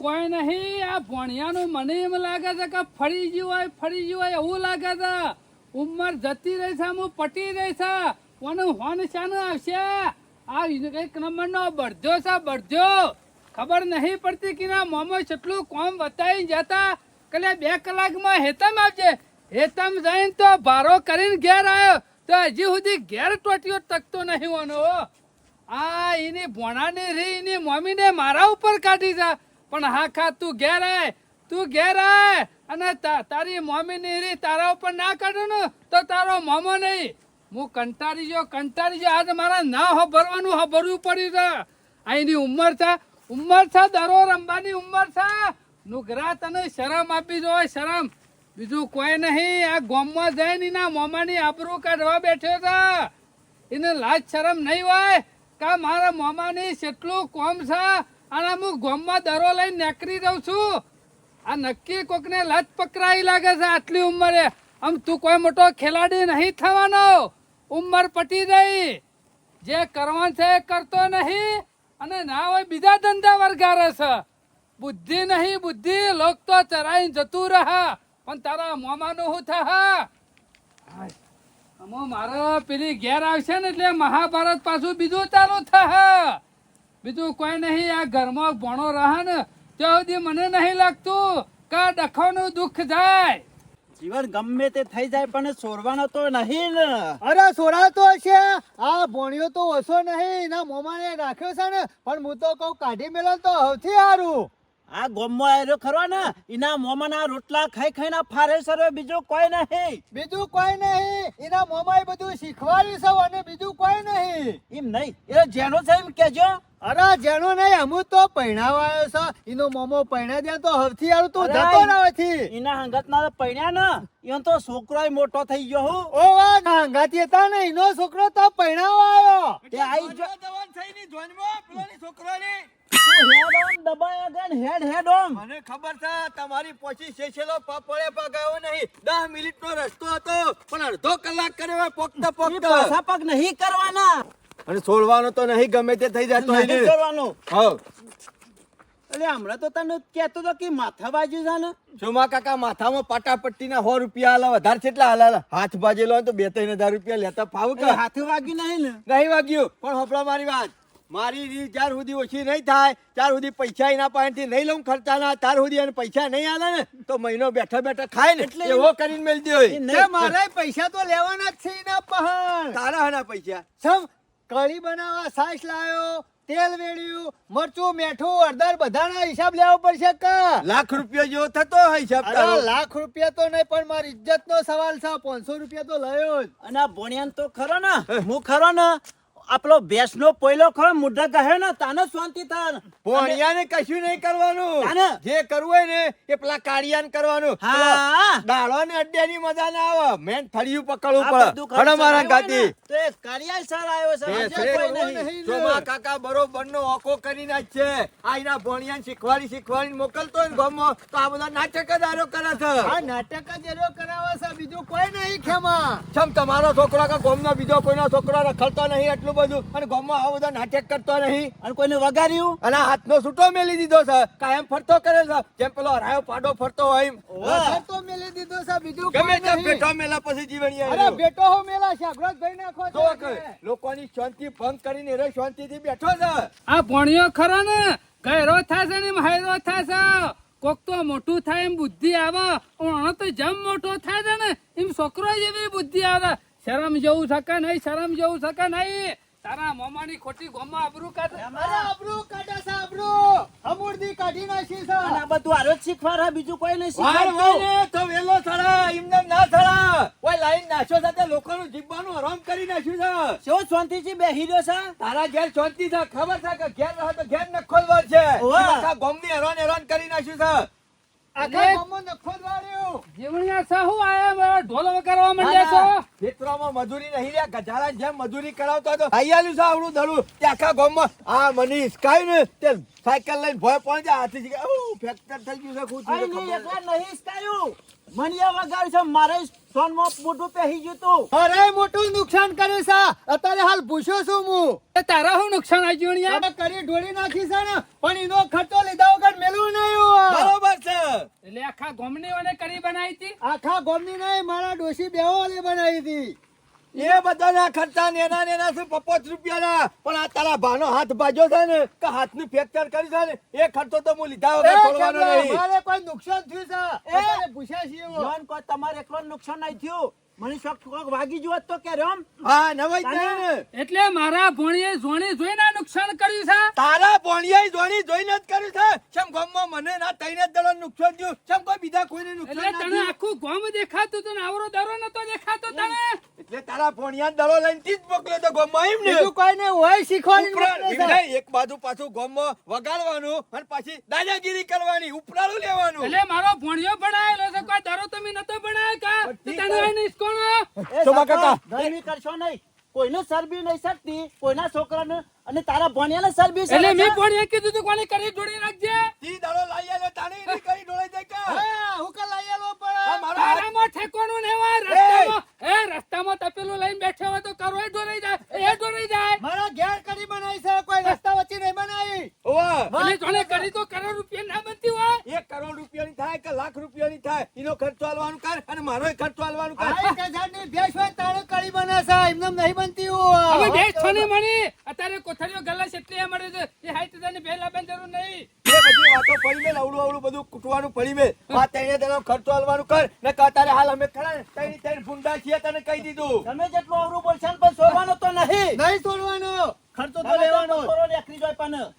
કોઈ નહીં આ ભણિયાનું મને એમ લાગે છે કે ફરી ગયું હોય ફરી ગયું હોય એવું લાગે છે. ઉંમર જતી રહી છે હું પટી રહી છે. કોને હોન શાનું આવશે. આ એક નંબરનો બળધ્યો છે બળધ્યો ખબર નહીં પડતી કે ના મોમો કેટલું કોમ બતાવી જતા. કલે બે કલાકમાં હેતમ આવજે. હેતમ જઈને તો ભારો કરીને ઘેર આવ્યો તો હજી સુધી ઘેર ટોટીઓ તકતો નહીં હોનો આ એની ભોણાની રી એની મમ્મીને મારા ઉપર કાઢી છે. પણ હા ખા, તું ઘેર આય, તું ઘેર આય. અને તારી મમ્મીની રી તારા ઉપર ના કાઢો ને, તો તારો મોમો નહીં. હું કંટાળી ગયો કંટાળી ગયો. આજે મારા ના હો ભરવાનું હો ભરવું પડ્યું છે. અહીંની ઉંમર છે ઉંમર છે, દરો રમવાની ઉંમર છે. નુગરા તને શરમ આપી દો શરમ. બીજું કોઈ નહીં, આ ગોમમાં જઈને એના મોમાની આબરૂ કાઢવા બેઠો છે. એને લાજ શરમ નહીં હોય કે મારા મોમાની કેટલું કોમ છે. અને હું ગામમાં દરો લઈને નીકળી રહું છું. આ નક્કી કોકને લત પકડાઈ લાગે છે આટલી ઉંમરે. આમ તું કોઈ મોટો ખેલાડી નહીં થવાનો. ઉંમર પટી ગઈ. જે કરવાનું છે એ કરતો નહીં. અને ના હોય બીજા ધંધા વર્ગારે છે બુદ્ધિ નહીં, બુદ્ધિ. લોક તો ચરાઈ જતું રહે. પણ તારા મોમાનું શું થા અમો, મારો પેલી ઘેર આવશે ને એટલે મહાભારત પાછું બીજું ચાલુ થશે બીજું કોઈ નહીં આ ઘરમાં ભણો રહે ને ત્યાં સુધી મને નહીં લાગતું કે ડખાનું દુઃખ જાય. જીવન ગમે તે થઈ જાય પણ સોરવાનો તો નહીં ને. અરે સોરાતો છે આ ભોણિયો તો ઓછો નહીં એના મોમાને રાખ્યો છે ને. પણ હું તો કહું કાઢી મેલો તો સૌથી સારું. આ ગોમમાં આયરો ખરો ને એના મોમાના રોટલા ખાઈ ખાઈ ના ફારે સર બીજું કોઈ નહીં. બીજું કોઈ નહીં. એના મોમાએ બધું શીખવાડ્યું છે અને બીજું કોઈ નહીં. એમ નહીં. એ જેનો છે એમ કેજો અરે જેનો નહીં અમુ તો પૈણાવાયો છે. એનો મોમો પૈણા દે તો હવથી આવું તો જતો ના હોયથી. એના હંગત ના પૈણ્યા ને એનો તો છોકરો મોટો થઈ ગયો હું. ઓ વાહ હંગાતી હતા ને એનો છોકરો તો પૈણાવા આવ્યો તે આઈ જવાન થઈ ની હેડ ઓમ છોકરો ગન હેડ હેડ ઓમ મને ખબર છે તમારી પોચી શેષેલો પપડે પગાયો નહીં. દસ મિનિટ રસ્તો હતો પણ અડધો કલાક કર્યો પોકતા ઈ પાછા પગ નહીં કરવાના. અને છોડવાનો તો નહીં ગમે તે થઈ જતો નહીં કરવાનું હવ. એટલે હમણાં તો તને કહેતો તો કે માથા બાજુ છે ને. સોમા કાકા માથામાં પાટાપટ્ટીના સો રૂપિયા હાલ વધારે કેટલા હાલ હાથ બાજેલો હોય તો બે ત્રણ હજાર રૂપિયા લેતા ફાવ કે હાથે વાગ્યું નહીં ને. નહીં વાગ્યું. પણ હોપડા મારી વાત. મારી રીત જ્યાર સુધી ઓછી નહીં થાય ત્યાર સુધી પૈસા એના પાસેથી નહીં લઉં ખર્ચાના ત્યાર સુધી એને પૈસા નહીં આલે ને તો મહિનો બેઠા બેઠા ખાય ને એટલે એવો કરીને મેલ હોય. મારે પૈસા તો લેવાના જ છે એના પહાણ. તારા હના પૈસા. સમ કઢી બનાવવા સાસ લાયો તેલ વેડ્યું મરચું મેઠું હળદર બધાના હિસાબ લેવો પડશે કા? લાખ રૂપિયા જેવો થતો હોય હિસાબ તારો. લાખ રૂપિયા તો નહીં પણ મારી ઇજ્જત નો સવાલ છે પાંચસો રૂપિયા તો લયો જ. અને આ ભણ્યાન તો ખરો ને? હું ખરો ને? આપલો ભેંસ નો પોયલો ખરો મુઢા કહે ને તાને શાંતિ થાય ભોણિયાને કશું નહીં કરવાનું. જે કરવું હોય ને એ પેલા કાળિયાને કરવાનું. હા. દાળો ને અડ્યાની મજા ના આવે. મેન ફળિયું પકડવું પડે. હડો મારા ગાતી તો એ કાળિયાલ સાર આવ્યો છે. કોઈ નહીં. જોમા કાકા બરોબર નો ઓકો કરી નાખશે. આ એના ભોણિયાને શીખવાડી શીખવાડી મોકલતો ને ગમો તો આ બધા નાટક જ આરો કરે છે. આ નાટક જ એનો કરાવે છે. બીજું કોઈ નહીં ખેમા. છમ તમારો છોકરો કે ગામનો બીજો કોઈનો છોકરો રખડતો નહીં એટલું બધું. અને ગામમાં આવો બધા નાટક કરતો નહીં. અને કોઈને વગાડ્યું અને હાથનો છૂટો મેલી દીધો છે. કાયમ ફરતો કરે છે. જેમ પેલો હરાયો પાડો ફરતો હોય ફરતો મેલી દીધો છે બીજું ગમે તેમ બેઠો મેલા પછી જીવણી અરે. બેટો હો મેલા શાકભાજ ભાઈ નાખો તો લોકોની શાંતિ ભંગ કરીને રે શાંતિથી બેઠો છે. આ ભણ્યો ખરો ને. ગયરો થાશે ને મહેરો થાશે. કોક તો મોટું થાય એમ બુદ્ધિ આવે. પણ તો જેમ મોટો થાય છે ને એમ છોકરો જેવી બુદ્ધિ આવે. શરમ જેવું શકે નહીં શરમ જેવું શકે નહીં. તારા મોમાની ખોટી ગોમાં આબરૂ કાઢે. અરે આબરૂ કાઢે છે આબરૂ. અમૂર્દી કાઢી નાખી છે. અને આ બધું આરો જ શીખવાડે બીજું કોઈ નહીં હોય તો વેલો થરા ઇમને ના થરા. કોઈ લાઈન નાખ્યો સાથે લોકોનું જીવવાનું હરામ કરી નાખ્યું છે. કેવો શાંતિથી બેહી રહ્યો છે? તારા ઘેર શાંતિ છે ખબર છે કે ઘેર રહે તો ઘેર ને ખોલવા છે. આખા ગામની હેરાન હેરાન કરી નાખ્યું છે. સાયકલ લઈને ભોય પહોંચ્યા હાથી આઉ, થઈ ગયું છે મણિયા વગાડ્યું છે મારે સોનમાં મોટું પહેરી ગયું તું. અરે મોટું નુકસાન કર્યું છે. અત્યારે હાલ પૂછો છું હું. એ તારા હું નુકસાન આવી ગયું આ કરી ઢોળી નાખી છે ને પણ એનો ખર્ચો લીધા વગર મેલું નહીં બરોબર છે. એટલે આખા ગોમની વડે કરી બનાવી હતી? આખા ગોમની નહીં મારા ડોશી બેહો વાળી બનાવી હતી. એ બધાના ખર્ચા નેના નેના છે પપોચ રૂપિયાના? પણ આ તારા ભાનો હાથ ભાજ્યો છે ને કે હાથનું ફ્રેક્ચર કર્યું છે ને એ ખર્ચો તો હું લીધા વગર છોડવાનો નહીં. મારે કોઈ નુકસાન થયું છે? એ પૂછ્યા છીએ. તમારે એકલો નુકસાન નહીં થયું. મને શોખ કોક વાગી જોત તો કે રમ હા નવાઈ જ એટલે મારા ભોણીએ જોણી જોઈને નુકસાન કર્યું છે? તારા ભોણિયાએ જોણી જોઈને જ કર્યું છે? કેમ ગામમાં મને ના તઈને જ નુકસાન થયું? કેમ કોઈ બીજા કોઈને નુકસાન ના તને આખું ગોમ દેખાતું હતું આવરો દરો નતો દેખાતો તને? એટલે તારા ભોણિયા દડો લઈને તી જ મોકલ્યો તો ગામમાં એમ ને? બીજું કોઈ નહીં હોય શીખવાની મોકલે એક બાજુ પાછું ગામમાં વગાડવાનું અને પાછી દાદાગીરી કરવાની ઉપરાળું લેવાનું. એટલે મારો ભોણિયો ભણાયેલો છે કોઈ દરો તમે નતો ભણાયો કા તો તને આઈને ઈસકોણો? શોભા કાકા. ગરમી કરશો નહીં. કોઈનું સરબી નહીં સરતી કોઈના છોકરાને અને તારા ભણિયાને સરબી એટલે કીધું તું કોને કરી જોડી રાખજે? તી દડો લાઈ આલ્યો તાણી એની કઈ ડોળાઈ જાય કા? હા, હુંકા લઈ આલો પણ. મારો ઠેકોનું ને હોય રસ્તામાં એ રસ્તામાં તપેલું લઈને બેઠો હોય તો કરો એ જાય એ ઢોરાઈ જાય. મારા ઘેર કરી બનાવી છે કોઈ રસ્તા વચ્ચે નહીં બનાવી. ઓવા. જોડે કરી. તો કરોડ રૂપિયા ના બનતી હોય. એક કરોડ રૂપિયાની થાય કે લાખ રૂપિયાની થાય એનો ખર્ચો આલવાનું કર અને મારો ખર્ચો આલવાનું કર. એક હજારની ભેંસ હોય તારે કળી બને છે એમને નહીં બનતી. હવે છો છોની મળી અત્યારે કોથળીઓ ગલાસ એટલે મળે છે. એ હાઈટ હજારની બે લાવવાની જરૂર નહીં. એ બધી વાતો પડી મેલ અવડું અવડું બધું કૂટવાનું પડી મેલ આ તઈને તેનો ખર્ચો આલવાનું કર ને કા તારે હાલ અમે ખરા ને તઈને તઈને ફૂંડા છીએ તને કહી દીધું. તમે જેટલું અવરું બોલશો પણ છોડવાનો તો નહીં. નહીં તોડવાનો ખર્ચો તો લેવાનો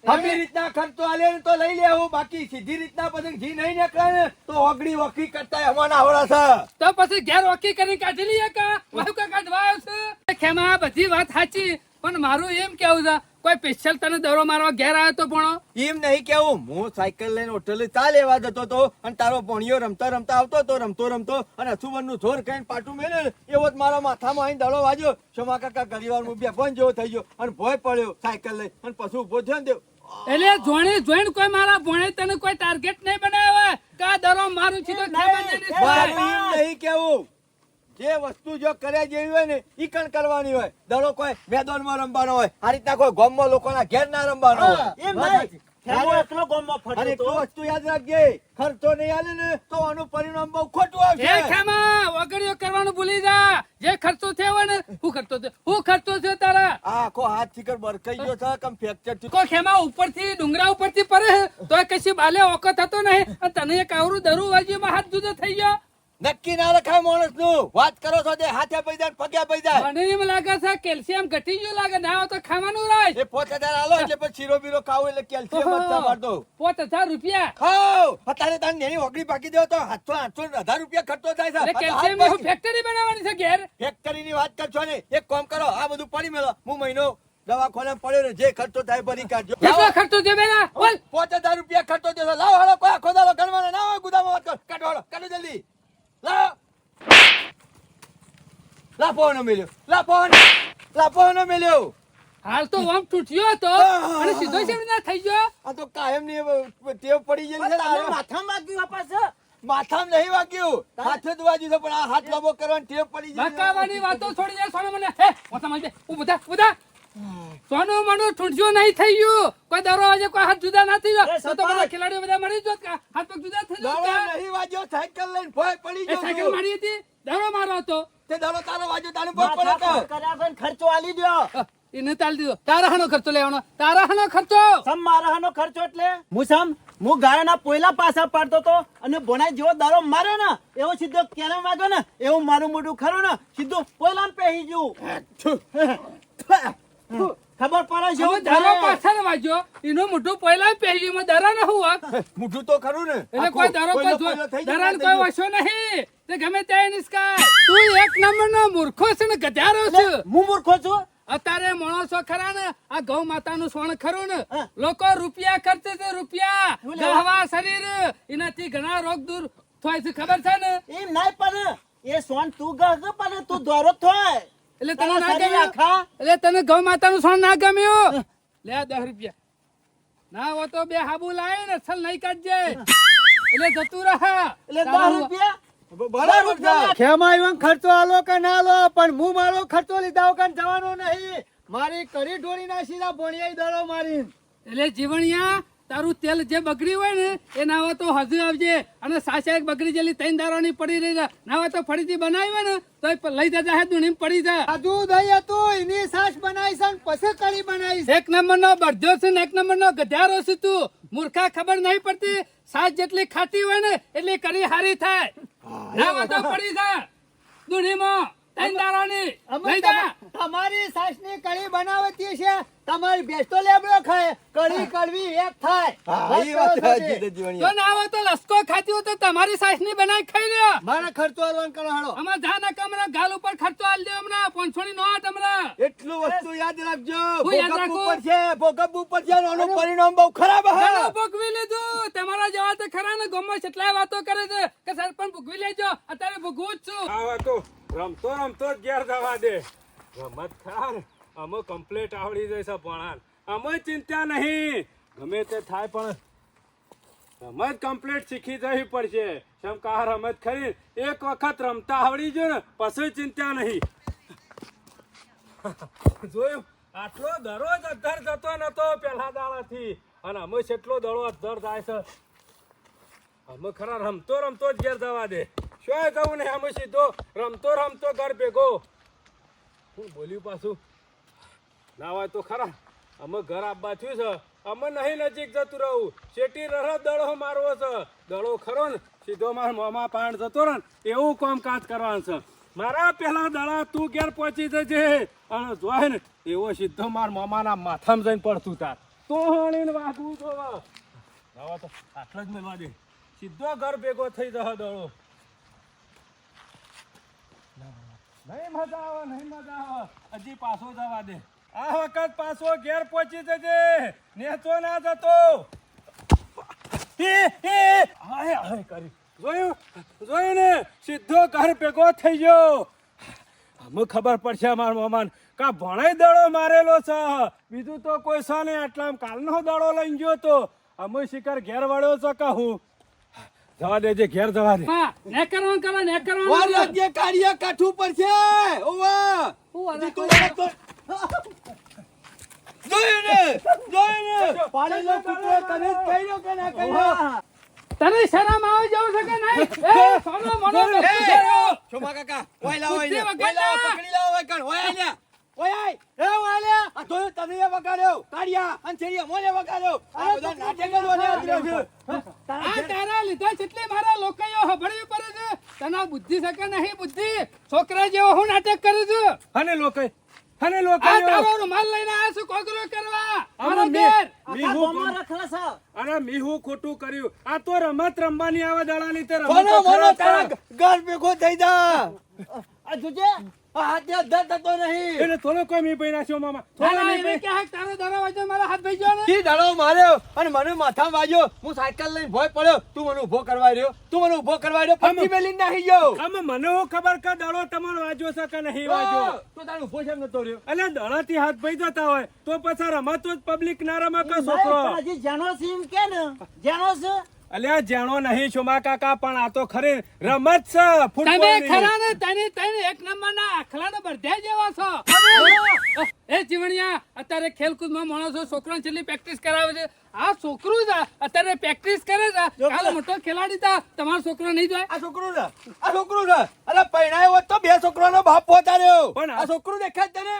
આવી રીતના ખર્ચો આલે તો લઈ લેવું બાકી સીધી રીતના પછી ઘી નહીં નીકળે ને તો ઓગળી વકી કરતા અમારા આવડા છે. તો પછી ઘેર વકી કરી કાઢી લઈએ કા? મારું કા કાઢવા આવ્યો છે. ખેમા બધી વાત સાચી. પણ મારું એમ કેવું છે કોઈ સ્પેશિયલ તને દરો મારવા ઘેર આવ્યો તો પણ? એમ નહીં કેવું. હું સાયકલ લઈને હોટલે ચા લેવા જતો તો અને તારો ભણિયો રમતા રમતા આવતો તો રમતો રમતો અને અસુબનનું જોર કઈ પાટું મેલે એવો જ મારા માથામાં આઈને દડો વાજ્યો શમા કાકા ગરીવાર હું બેફોન જેવો થઈ ગયો અને ભોય પડ્યો સાયકલ લઈ અને પછી ઊભો થયો ને એટલે જોણે જોઈને કોઈ મારા ભણે તને કોઈ ટાર્ગેટ નહીં બનાવે. કા દરો મારું છે તો નહીં કેવું. જે વસ્તુ જો કર્યા જેવી હોય ને ઈ કણ કરવાની હોય? દડો કોઈ મેદાનમાં રમવાનો હોય. આ રીતના કોઈ ગામમાં લોકોના ઘેર ના રમવાનો હોય. એમ વસ્તુ યાદ રાખજે. ખર્ચો નહીં આલે ને તો આનું પરિણામ બહુ ખોટું આવશે. કરવાનું ભૂલી જા. જે ખર્ચો થયો હોય ને હું ખર્ચો થયો? હું ખર્ચો થયો તારા? આખો હાથ થીકર બરકાઈ ગયો છે કમ ફ્રેક્ચર થયું ખેમા ઉપરથી ડુંગરા ઉપરથી પડે તો કશી બાલે ઓકો થતો નહીં. અને તને એક આવરું દરું વાગ્યું હાથ જુદો થઈ ગયો. નક્કી ના રખાય માણસનું વાત કરો છો તે હાથે પૈ જાય પૈસા પૈ જાય. મને એમ લાગે છે કેલ્શિયમ ઘટી ગયું લાગે ના તો ખાવાનું રાય એ પોત હજાર આલો એટલે પછી શીરો બીરો ખાવું એટલે કેલ્શિયમ મારતો પોત હજાર રૂપિયા. ખાવ અત્યારે તારે નેની ઓગળી પાકી દેવો તો હાથો આઠસો હજાર રૂપિયા ખર્ચો થાય છે. કેલ્શિયમ ફેક્ટરી બનાવવાની છે ઘેર. ફેક્ટરી ની વાત કરશો ને એક કામ કરો આ બધું પડી મેલો. હું મહિનો દવાખાને પડ્યો ને જે ખર્ચો થાય ભરી કાઢજો. કેટલો ખર્ચો છે બેના બોલ. પોત હજાર રૂપિયા ખર્ચો છે. લાવો હાલો કોઈ આખો દાડો ગણવાનો ના હોય ગુદામાં વાત કરો કાઢો હાલો કાઢો જલ્દી લાવો લાપો નો મેલ્યો લાપો લાપો નો મેલ્યો હાલ તો ઓમ તૂટ્યો હતો અને સીધો છે થઈ ગયો. આ તો કાયમની ટેવ પડી ગયેલી છે. તારે માથામાં વાગ્યું પાછા? માથામાં નહીં વાગ્યું. હાથ જ વાગ્યું છે પણ આ હાથ લાંબો કરવાની ટેવ પડી ગઈ બકાવાની વાતો છોડી દે સોનો મને. હે ઓછા મળજે હું બધા બધા સોનું મનું તૂટ્યો નહીં થઈ ગયું. કોઈ દરો આજે કોઈ હાથ જુદા ના થઈ ગયો તો બધા. ખેલાડીઓ બધા મરી જો હાથ પગ જુદા થઈ ગયો નહીં વાગ્યો સાયકલ લઈને ફોય પડી ગયો સાયકલ મારી હતી? દરો મારો હતો. તે દડો તારો પગ પડે કર્યા વગર ખર્ચો આલી દ્યો. એને તાલ દીધો. તારા હાનો ખર્ચો લેવાનો. તારા હાનો ખર્ચો! સમ મારાનો ખર્ચો એટલે? હું સમ હું ગાયના પોયલા પાછા પાડતો તો અને ભણાઈ જેવો દારો માર્યો ને એવો સીધો કેને વાગ્યો ને એવું મારું મોઢું ખરું ને સીધું પોયલા પહેરી ગયું. ખબર પડે છે હવે એવું પાછળ વાગ્યો એનું મોઢું પહેલા પહેરી માં દરા ન હું મૂઠું તો ખરું ને. એટલે કોઈ દારો કોઈનો કોઈ. વશો નહીં. તે ગમે ત્યાં નિષ્કાય તું એક નંબરનો મૂર્ખો છે ને ગધારો છે. હું મૂર્ખો છું? અત્યારે માણસો ખરા ને? આ ગૌ માતાનું સોણ ખરું ને? લોકો રૂપિયા ખર્ચે છે રૂપિયા. હવા શરીર. એનાથી ઘણા રોગ દૂર થાય છે ખબર છે ને? એ નાય પણ એ સોન તું ગગ પણ તું દોરો થાય. એટલે તને ના ગમ્યું? એટલે તને ગૌ માતાનું સોન ના ગમ્યું? લે દસ રૂપિયા. ના હો તો બે હાબુ લાય ને છલ નહીં કાઢજે. એટલે જતું રહે. એટલે દસ રૂપિયા? બરાબર છે. ખેમા એવા ખર્ચો આલો કે ના આલો પણ હું મારો ખર્ચો લીધા વગર જવાનો નહીં. મારી કડી ઢોળી ના ભણિયાઈ દડો મારી એટલે જીવણિયા તારું તેલ જે બગડ્યું હોય ને એ નાવા તો હજુ આવજે. અને સાસા એક બગડી જેલી ત્રણ દારોની પડી રહી છે. ના તો ફરીથી બનાવી હોય ને તો લઈ જતા હે દુણીમ પડી જા. આજુ દઈ હતું એની સાસ બનાવી છે પછી કઢી બનાવી એક નંબર નો બળધો છે ને એક નંબર નો ગધારો છે તું. મૂર્ખા ખબર નહીં પડતી. સાસ જેટલી ખાતી હોય ને એટલી કરી હારી થાય. ના હોય તો પડી જા. દુણીમાં ત્રણ દારોની લઈ જા. તમ- તમારી સાસની કઢી બનાવતી છે. તમારી બેસ્તો લેબડો ખાય કડી કડવી એક થાય. હા, એ વાત સાચી છે છો તો ના આવો તો લસકો ખાતી હોય તો તમારી સાસની બનાવી ખાઈ લ્યો. મારે ખર્ચો આલવાનું કરો હાલો. અમાર જાના કમરા ગાલ ઉપર ખર્ચો આલ દે હમણા. પાંચસો નો આટ હમણા. એટલું વસ્તુ યાદ રાખજો. ભોગપ ઉપર છે ભોગપ ઉપર છે એનો પરિણામ બહુ ખરાબ હે. ભોગવી લીધું તમારા જવા તો ખરા ને ગમો કેટલાય વાતો કરે છે. કે સરપંચ ભોગવી લેજો. અત્યારે ભોગવું જ છું. આવા તો રમતો રમતો જ ઘેર જવા દે. રમત ખરા અમે કમ્પ્લેટ આવડી જશે ભણાન અમે ચિંતા નહીં. ગમે તે થાય પણ રમત કમ્પ્લીટ શીખી જવી પડશે. સમ આ રમત ખરી, એક વખત રમતા આવડી જો ને, પછી ચિંતા નહીં. જોયું? આટલો દરરોજ અધર જતો નતો પેલા દાડાથી. અને અમે કેટલો દડો અધર જાય છે. અમે ખરા રમતો રમતો જ ઘેર જવા દે. શું જવું ને? અમે સીધો રમતો રમતો ઘર ભેગો. હું બોલ્યું પાછું? ના હોય તો ખરા. અમે ઘર આપવા થયું છે. અમે નહીં નજીક જતું રહું. શેટી રહ દડો મારવો છે. દડો ખરો ને, સીધો મારા મોમાં પાણ જતો રહે એવું કામકાજ કરવાનું છે. મારા પેલા દડા તું ઘેર પહોંચી જજે. અને જોય ને, એવો સીધો માર મોમાના માથામાં જઈને પડતું તાર. તો હણીને વાગવું તો હવે તો આટલા જ મેળવા દે. સીધો ઘર ભેગો થઈ જશે દડો નહીં મજા આવે, નહીં મજા આવે. હજી પાછો જવા દે. આ વખત પાછો ઘેર પહોંચી જજે. નેચો ના જતો. જોયું? જોયું ને? સીધો ઘર ભેગો થઈ ગયો. અમે ખબર પડશે મારા મામાને. કા ભણાઈ દડો મારેલો છે? બીજું તો કોઈ છે નહીં. આટલા કાલનો દડો લઈને ગયો તો. અમે શિકાર ઘેર વળ્યો છે કહું જવા દેજે ઘેર જવા દે. હા ને કરવાનું કરવા ને વાર કરવાનું કાર્ય કાઠું પડશે. ઓવા. તને શરમ આવે જવું છે કે નહીં એ સોનો મોનો એ, નથી કર્યો. શોભા કાકા ઓય લાવો બુદ્ધિ એને. વગરના. ઓય લાવો, પકડી લાવો વગર. ઓય આલ્યા. ઓય આય. એ ઓય આલ્યા. આ જોયું તને વગાડ્યો. કાળિયા અને છેલ્લે મોને વગાડ્યો. આ બધા નાટક જ મને આદર્યો છે. આ તારા લીધે જેટલી મારા લોકોએ હબળવી પડે છે તને બુદ્ધિ શકે નહીં બુદ્ધિ છોકરા જેવો હું નાટક કરું છું અને લોકો હને લોકો આ તારો માલ લઈને આવ્યો છું કોગરો કરવા? મારો આમાં ઘેર. મી- રખલા મીહું રખડે છે અરે મીહુ ખોટું કર્યું. આ તો રમત રમવાની આવે દાડાની તે રમત મોનો તો મોનો તારા ઘર ભેગો થઈ જા. આ જોજે. હાથે અધર થતો નહીં. એને થોડો કોઈ મી પૈણા છો મામા? થોડો મી પૈ- કે હાક તારો દરવાજો મારા હાથ ભાઈ ગયો ને? ઈ દડો માર્યો? અને મને માથામાં વાગ્યો. હું સાયકલ લઈને ભોય પડ્યો. તું મને કરવા રહ્યો. તું મને કરવા રહ્યો. પટ્ટી મેલીને નાહી ગયો. આમાં મને હું ખબર કે દડો તમારો વાજો છે કે નહીં વાજો તો તારે છે નતો રહ્યો? એટલે દડાથી હાથ ભાઈ જતા હોય તો પછી રમતો જ પબ્લિક ના કે છોકરો? હજી છે કે ને? જાણો છે? અલ્યા જાણો નહીં છુમા કાકા પણ આ તો ખરી રમત છે તમે ખરા ને તને તને એક નંબર ના આખલા ને બધ્યા જેવા છો. એ જીવણિયા અત્યારે ખેલકૂદમાં માણસો છોકરાને છેલ્લી પ્રેક્ટિસ કરાવે છે. આ છોકરું છે અત્યારે પ્રેક્ટિસ કરે છે. કાલ મોટો ખેલાડી તા તમારો છોકરો નહીં જોય? આ છોકરું છે આ છોકરું છે. અરે પૈણાયો હોત તો બે છોકરાનો બાપ પોતાર્યો. પણ આ- છોકરું દેખાય જ તને?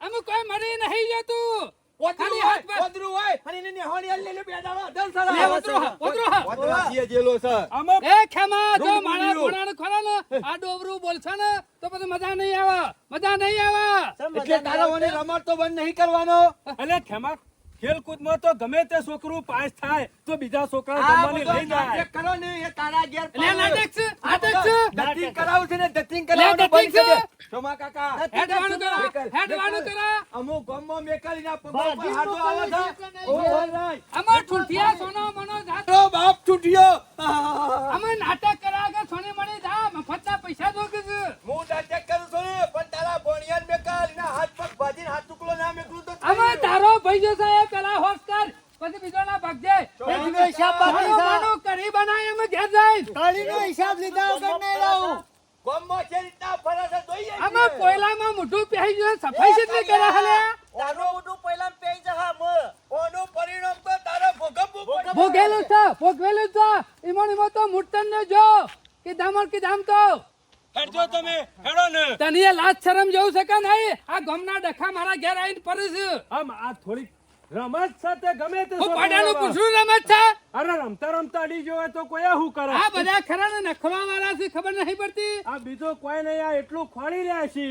અમે કોઈ મરી નહીં જતું. ખાલી હોય હાથ હોય. અને એને નેહોણી હાલ લઈને બે દાડા સારા લે, ઉતરો હા, ઉતરો હા. પોતરા જીએ જેલો છે. આમાં એ ખેમા જો રૂમ માણા ગુંડિયું. ને આ ડોબરું બોલશે ને તો પછી મજા નહીં આવે. મજા નહીં આવે. એટલે તારા નહીં રમત તો બંધ નહીં કરવાનો. એટલે ખેમા ખેલકૂદમાં તો ગમે તે છોકરું પાસ થાય તો બીજા છોકરા રમવાની લઈ જાય કરો ને એ તારા ઘેર એટલે નાટક છે નાટક છે. દત્તિંગ કરાવું છે ને દત્તિંગ લે, કરાવવાનું દત્તિંગ બંધ કરી છે. દે. કાકા. પમ્મો મેકાલીના પમ્મો પર હાડો આવો થા ઓ રાય અમાર ઠુઠિયા સોનો મનો જાતો બાપ ઠુઠિયો અમે નાટક કરા કે સોને મને જા મફતના પૈસા દો કે હું નાટક કરું સોને પણ તારા બોણિયાન મેકાલીના હાથ પગ ભાજીને હાથ ટુકડો ના મેકલું તો અમે તારો ભાઈ જો સાહેબ પેલા હોસ કર. પછી બીજો ના ભાગજે કઢીનો હિસાબ બાકી સાનો કઢી બનાય અમે ઘેર જાય કઢીનો હિસાબ લીધા વગર નહીં રહું. ગોમમાં છે રીતના ફરસ અમે કોયલામાં મોઢું પહેરી ગયું સફાઈ છે કરે હલે તારું મોઢું પહેલા પેઈ જા મ. ઓનું પરિણામ તો તારે ભોગવવું ભોગેલું છે ભોગવેલું છે. ઈમણ ઈમો તો મૂર્તન ને જો. કે દામણ કે દામ તો. હેડજો તમે હેડો ને. તને લાજ શરમ જેવું છે કે નહીં? આ ગમના ડખા મારા ઘેર આવીને ફરે છે આમ આ થોડીક રમત સાથે ગમે તે હું પાડાનું પૂછું રમત છે? અરે રમતા રમતા અડી જોવે તો કોઈ શું કરે? આ બધા ખરા ને નખવા વાળા છે ખબર નહીં પડતી? આ બીજો કોઈ નહીં આ એટલું ખોળી રહ્યા છે.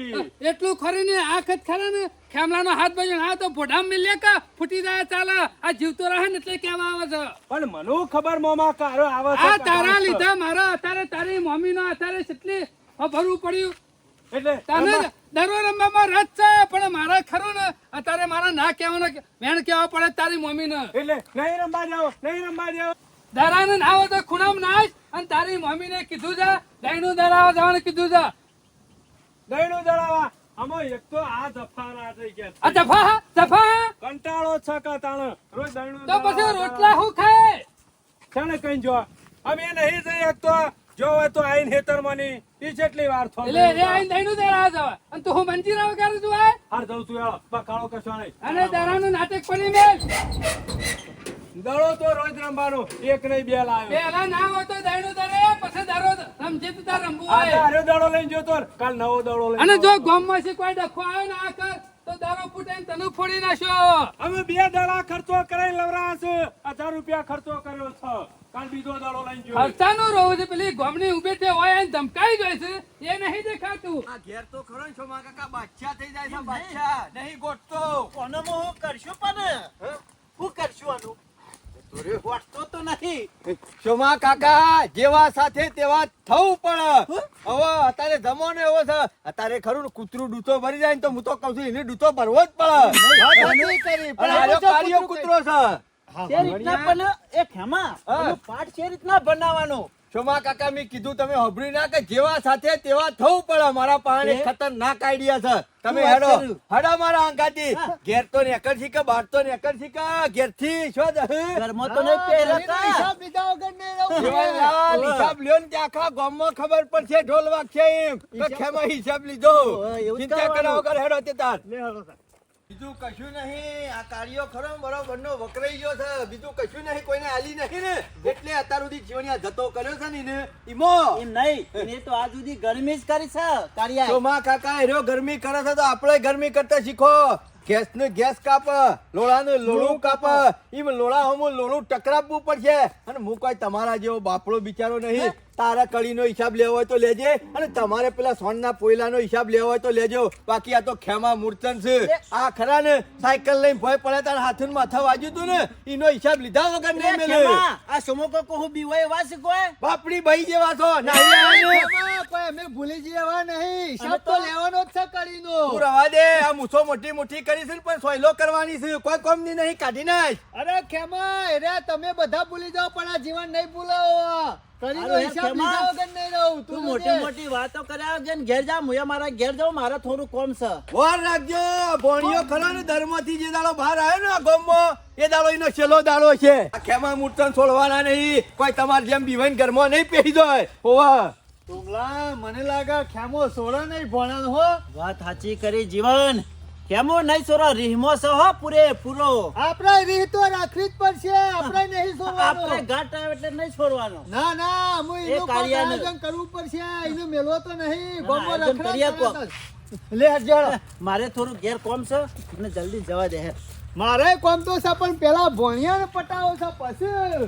એટલું ખરી ને આ ખત ખરા ને ખેમલાનો હાથ બજણ હા તો પોઢામ મિલ્યા કા? ફૂટી જાય ચાલે. આ જીવતો રહે ને એટલે કેવા આવે છે? પણ મને ખબર મોમાં કારો આવે છે આ તારા લીધા મારા અત્યારે તારી મમ્મી નો અત્યારે કેટલી ભરવું પડ્યું. એટલે તને રમવા- દરો રમવામાં રસ છે પણ મારા ખરું ને? અત્યારે મારા ના કહેવાનો વેણ કહેવા પડે તારી મમ્મી ને એટલે નહીં રમવા જાવ નહીં રમવા જાવ દરાને ના હોય તો ખૂણામ નાશ અને તારી મમ્મી ને કીધું છે દહીંનું દરાવા જવાનું કીધું છે. દહીણું દરાવા આમાં એક તો આ દફાના થઈ ગયા આ જફા હા, જફા કંટાળો છે કાતાણ રોજ દહીણું તો પછી રોટલા શું ખાય? ચાલે કઈ જો? અમે નહીં જઈ શકતો જો હોય તો આઈન હેતર મની ઈ વાર થો એટલે આઈને જવા. અને તું હું મંજીરા વગાડું છું આ હાર જઉં છું યાર બકાળો કશો નહીં. અને દરાનું નાટક પડી મેલ? દડો તો રોજ રમવાનો એક નહીં બે લાવ્યો પેલા ના હોય તો દહીંનું દરે પછી દરો તો તાર રમવું આ હોય. દડો લઈને જોતો કાલ નવો દડો લઈને અને જો. ગામમાંથી કોઈ ડખો આવે ને આ કર તો દારો ફૂટે તને ફોડી નાખ્યો. અમે બે દાડા ખર્ચો કરાઈ લવરા છે. હજાર રૂપિયા ખર્ચો કર્યો છે. કાલ બીજો દાડો લઈને જોયો ખર્ચાનું રહું છે પેલી ગોમની ઊભી તે હોય એને ધમકાઈ ગઈ છે. એ નહીં દેખાતું. આ ઘેર તો ખરો છો માં કાકા બાદશાહ થઈ જાય છે બાદશાહ. નહીં ગોઠતો કોનો હું કરશું પણ? હું કરશું આનું? વાટતો તો નથી. શોમા કાકા જેવા સાથે તેવા થવું પડે. હવે અત્યારે જમાનો એવો છે. અત્યારે ખરું ને કૂતરું ડૂચો ભરી જાય ને તો હું તો કહું છું એને ડૂચો ભરવો જ પડે. વાત નથી કરી, પણ અને આ આજો તો કાળિયો કૂતરું કૂતરો છે. તે રીતના પણ એ ખેમા પાઠ છે રીતના બનાવવાનો? શોમા કાકા મેં કીધું તમે હભરી ના કે જેવા સાથે તેવા થવું પડે. મારા પાસે ખતરનાક આઈડિયા છે. તમે હેડો. હેડો મારા અંકાજી ઘેર તો નેકર છી કે બહાર તો નેકર છી કે ઘેરથી શું? ઘરમાં તો નહીં પહેરતા હિસાબ લીધા વગર નહીં રહું હિસાબ લ્યો ને આખા ગામમાં ખબર પડશે ઢોલ વાગશે એમ. તો ખેમા હિસાબ લીધો. ચિંતા કર્યા વગર હેડો તે તાર. લે. બીજું કશું નહીં. આ કાર્યો ખરો બરોબર નો વકરાઈ ગયો છે. બીજું કશું નહીં કોઈને આલી નહીં ને. એટલે અત્યાર સુધી જીવનિયા જતો કર્યો છે ને ઈમો. એમ નહીં એ તો આજ સુધી ગરમી જ કરી છે કાળિયા ચોમા કાકા એરો ગરમી કરે છે તો આપણે ગરમી કરતા શીખો. ગેસ ને ગેસ કાપ લોળા ને લોળું કાપ. એમ લોળા હમું લોળું ટકરાવવું પડશે. અને હું કોઈ તમારા જેવો બાપડો બિચારો નહીં. તારા કળીનો હિસાબ લેવો હોય તો લેજે. અને તમારે પેલા સોનના પોયલાનો હિસાબ લેવો હોય તો લેજો. બાકી આ તો ખેમા મૂર્તન છે. આ ખરા ને? સાયકલ લઈને ભય પડે તારા હાથું માથા વાજ્યું તું ને? એનો હિસાબ લીધા વગર નહીં મેલે. આ સમો કો કહું બીવાય છે કોઈ? બાપડી ભાઈ જેવા છો. નાહી. કોઈ અમે ભૂલી જેવા નહીં. હિસાબ તો લેવાનો જ છે કળીનો તું રવા દે. આ મૂછો મોટી મોટી કરી છે પણ સોયલો કરવાની છે. કોઈ કોમની નહીં કાઢી નાખ. અરે ખેમા અરે તમે બધા ભૂલી જાઓ પણ આ જીવન નહીં ભૂલાવો. તું મોટી. મોટી વાતો કર્યા વગર ઘેર જા હું મારા ઘેર જાઉં મારે થોડું કોમ છે. વાર રાખજો ભોણિયો ખરો ને ધર્મથી જે દાડો બહાર આવ્યો ને આ ગામમાં એ દાડો એનો છેલ્લો દાડો છે. આ ખેમા મૂર્તન છોડવાના નહીં કોઈ તમારે જેમ બીવાઈને ઘરમાં નહીં પહેરી જાય. હોવા. ટુંગલા, મને લાગે ખેમો સોળો નહીં ભણન હો. વાત સાચી કરી જીવન. કેમો નહીં સોરો રીહમો છે હો પૂરે પૂરો. આપણે રીહ તો રાખવી જ પડશે આપણે નહીં આપણે સોવાનું ઘાટ આવે એટલે નહીં છોડવાનો. ના ના હું એનું આયોજન કરવું પડશે એનું મેળવો તો નહીં. ગોમો રખડા. લે હજાર મારે થોડું ઘેર કોમ છે મને જલ્દી જવા દે. મારે કોમ તો છે પણ પેલા ભોણિયાને પટાવો છે પછી.